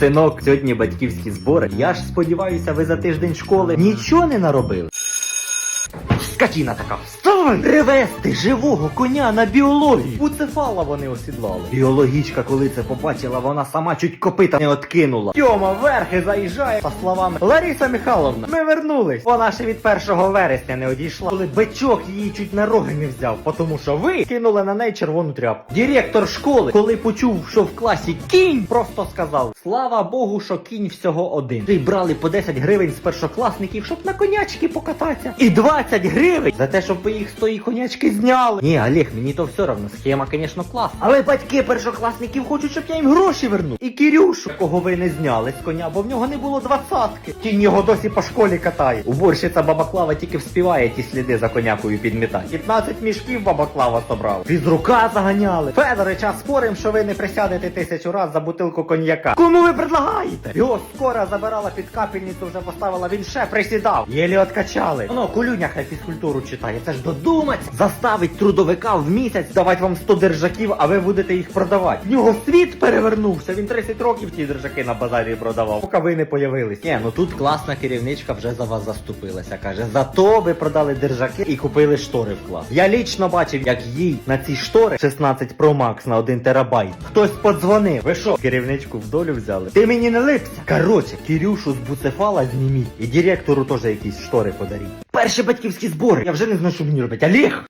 Синок, сьогодні батьківські збори. Я ж сподіваюся, ви за тиждень школи нічого не наробили. Скотіна така, встань! Привезти живого коня на біологію. Буцефала вони осідлали. Біологічка, коли це побачила, вона сама чуть копита не откинула. Тьома верхи заїжджає та словами Лариса Михайловна, ми вернулись. Вона ще від 1 вересня не одійшла, коли бичок її чуть на роги не взяв, тому що ви кинули на неї червону тряпку. Директор школи, коли почув, що в класі кінь, просто сказав: Слава Богу, що кінь всього один. Ти брали по 10 гривень з першокласників, щоб на конячки покататися. І 20 гривень за те, щоб ви їх тої конячки зняли. Ні, Олег, мені то все одно. Схема, звісно, класна. Але батьки першокласників хочуть, щоб я їм гроші вернув. І Кирюшу, кого ви не зняли з коня, бо в нього не було двадцятки. Кінь його досі по школі катає. Уборщиця баба Клава тільки вспіває ті сліди за конякою підмітати. 15 мішків баба Клава собрала. Фізрука заганяли. Федорича спорим, що ви не присядете тисячу раз за бутилку коньяка. Кому ви предлагаєте? Його скоро забирала під капельницю, вже поставила, він ще присідав. Єлі откачали. Воно кулюня хай фізкультуру читає. Це ж додумать. Заставить трудовика в місяць давати вам 100 держаків, а ви будете їх продавати. В нього світ перевернувся. Він 30 років ті держаки на базарі продавав. Поки ви не появились. Ні, ну тут класна керівничка вже за вас заступилася. Каже, зато ви продали держаки і купили штори в клас. Я лічно бачив, як їй на ці штори 16 Pro Max на 1 терабайт. Хтось подзвонив. Ви що, керівничку в долю взяли? Ти мені не липся. Короче, Кирюшу з буцефала зніміть. І директору теж якісь штори подаріть. Перші батьківські збори. Я вже не знаю, що мені робити. Олег!